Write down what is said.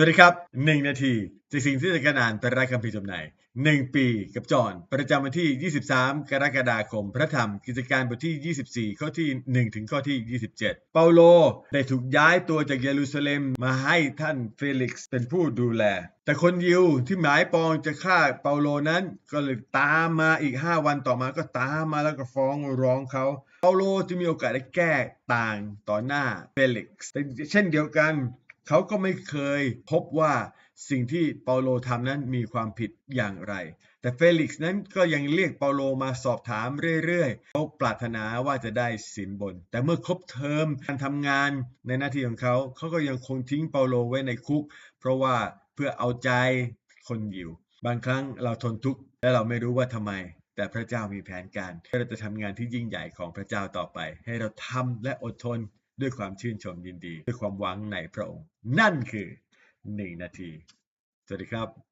สวัสดีครับ 1 นาทีจากสิ่งที่จะกระนานพระคัมภีร์จำใน1ปีกับจอห์นประจำวันที่ 23 กรกฎาคม พระธรรมกิจการบทที่ 24 ข้อที่ 1 ถึงข้อที่ 27 เปาโลได้ถูกย้ายตัวจากเยรูซาเล็มมาให้ท่านเฟลิกซ์เป็นผู้ดูแล แต่คนยิวที่หมายปองจะฆ่าเปาโลนั้นก็เลยตามมาอีก 5 วันต่อมาก็ตามมาแล้วก็ฟ้องร้องเขาเปาโลจะมีโอกาสได้แก้ต่างต่อหน้าเฟลิกซ์แต่เช่นเดียวกัน เขาก็ไม่เคยพบว่าสิ่งที่เปาโลทำนั้นมีความผิดอย่างไร แต่เฟลิกซ์นั้นก็ยังเรียกเปาโลมาสอบถามเรื่อยๆเขาปรารถนาว่าจะได้สินบน แต่เมื่อครบเทอมการทำงานในหน้าที่ของเขา เขาก็ยังคงทิ้งเปาโลไว้ในคุก เพราะว่าเพื่อเอาใจคนยิว บางครั้งเราทนทุกข์และเราไม่รู้ว่าทำไม แต่พระเจ้ามีแผนการเราจะทำงานที่ยิ่งใหญ่ของพระเจ้าต่อไป ให้เราทำและอดทน ด้วยความชื่นชมยินดี ด้วยความหวังในพระองค์ นั่นคือ 1 นาที สวัสดีครับ